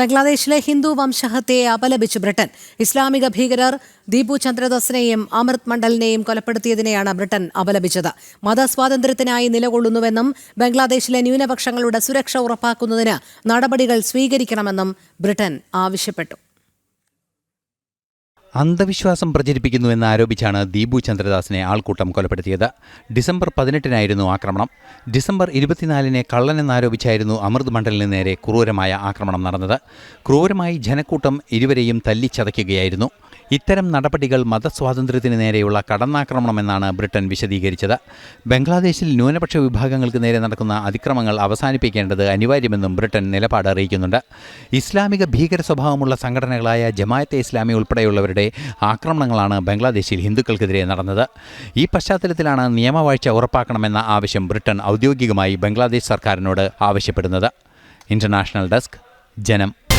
ബംഗ്ലാദേശിലെ ഹിന്ദു വംശഹത്യയെ അപലപിച്ച് ബ്രിട്ടൻ. ഇസ്ലാമിക ഭീകരർ ദീപു ചന്ദ്രദാസിനെയും അമൃത് മണ്ഡലിനെയും കൊലപ്പെടുത്തിയതിനെയാണ് ബ്രിട്ടൻ അപലപിച്ചത്. മതസ്വാതന്ത്ര്യത്തിനായി നിലകൊള്ളുന്നുവെന്നും ബംഗ്ലാദേശിലെ ന്യൂനപക്ഷങ്ങളുടെ സുരക്ഷ ഉറപ്പാക്കുന്നതിന് നടപടികൾ സ്വീകരിക്കണമെന്നും ബ്രിട്ടൻ ആവശ്യപ്പെട്ടു. അന്ധവിശ്വാസം പ്രചരിപ്പിക്കുന്നുവെന്ന് ആരോപിച്ചാണ് ദീപു ചന്ദ്രദാസിനെ ആൾക്കൂട്ടം കൊലപ്പെടുത്തിയത്. ഡിസംബർ പതിനെട്ടിനായിരുന്നു ആക്രമണം. ഡിസംബർ ഇരുപത്തിനാലിനെ കള്ളനെന്നാരോപിച്ചായിരുന്നു അമൃത് മണ്ഡലിന് നേരെ ക്രൂരമായ ആക്രമണം നടന്നത്. ക്രൂരമായി ജനക്കൂട്ടം ഇരുവരെയും തല്ലിച്ചതയ്ക്കുകയായിരുന്നു. ഇത്തരം നടപടികൾ മതസ്വാതന്ത്ര്യത്തിന് നേരെയുള്ള കടന്നാക്രമണമെന്നാണ് ബ്രിട്ടൻ വിശദീകരിച്ചത്. ബംഗ്ലാദേശിൽ ന്യൂനപക്ഷ വിഭാഗങ്ങൾക്ക് നേരെ നടക്കുന്ന അതിക്രമങ്ങൾ അവസാനിപ്പിക്കേണ്ടത് അനിവാര്യമെന്നും ബ്രിട്ടൻ നിലപാട് അറിയിക്കുന്നുണ്ട്. ഇസ്ലാമിക ഭീകര സ്വഭാവമുള്ള സംഘടനകളായ ജമായത്തെ ഇസ്ലാമി ഉൾപ്പെടെയുള്ളവരുടെ ആക്രമണങ്ങളാണ് ബംഗ്ലാദേശിൽ ഹിന്ദുക്കൾക്കെതിരെ നടന്നത്. ഈ പശ്ചാത്തലത്തിലാണ് നിയമവാഴ്ച ഉറപ്പാക്കണമെന്ന ആവശ്യം ബ്രിട്ടൻ ഔദ്യോഗികമായി ബംഗ്ലാദേശ് സർക്കാരിനോട് ആവശ്യപ്പെടുന്നത്. ഇന്റർനാഷണൽ ഡെസ്ക് ജനം.